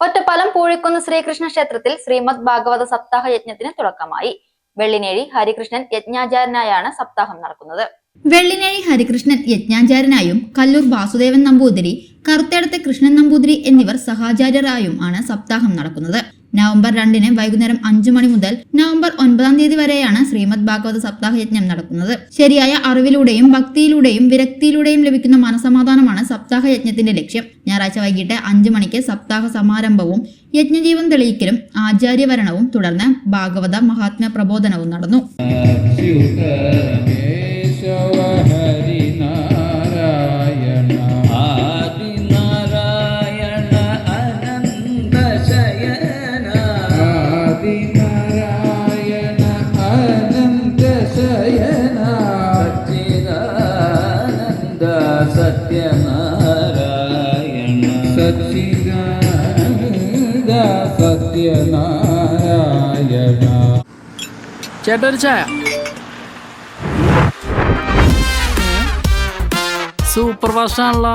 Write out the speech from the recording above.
ഒറ്റപ്പാലം പൂഴിക്കുന്ന് ശ്രീകൃഷ്ണ ക്ഷേത്രത്തിൽ ശ്രീമദ് ഭാഗവത സപ്താഹ യജ്ഞത്തിന് തുടക്കമായി. വെള്ളിനേഴി ഹരികൃഷ്ണൻ യജ്ഞാചാരനായാണ് സപ്താഹം നടക്കുന്നത്. വെള്ളിനേഴി ഹരികൃഷ്ണൻ യജ്ഞാചാരനായും കല്ലൂർ വാസുദേവൻ നമ്പൂതിരി കറുത്തേടത്തെ കൃഷ്ണൻ നമ്പൂതിരി എന്നിവർ സഹാചാര്യരായും ആണ് സപ്താഹം നടക്കുന്നത്. നവംബർ രണ്ടിന് വൈകുന്നേരം അഞ്ചു മണി മുതൽ നവംബർ ഒൻപതാം തീയതി വരെയാണ് ശ്രീമദ് ഭാഗവത സപ്താഹ യജ്ഞം നടക്കുന്നത്. ശരിയായ അറിവിലൂടെയും ഭക്തിയിലൂടെയും വിരക്തിയിലൂടെയും ലഭിക്കുന്ന മനസമാധാനമാണ് സപ്താഹ യജ്ഞത്തിന്റെ ലക്ഷ്യം. ഞായറാഴ്ച വൈകിട്ട് അഞ്ചു മണിക്ക് സപ്താഹ സമാരംഭവും യജ്ഞജീവൻ തെളിയിക്കലും ആചാര്യവരണവും തുടർന്ന് ഭാഗവത മഹാത്മ്യ പ്രബോധനവും നടന്നു. ചേട്ടാ ഒരു ചായ. സൂപ്പർ ഫാസ്റ്റ് ആണല്ലോ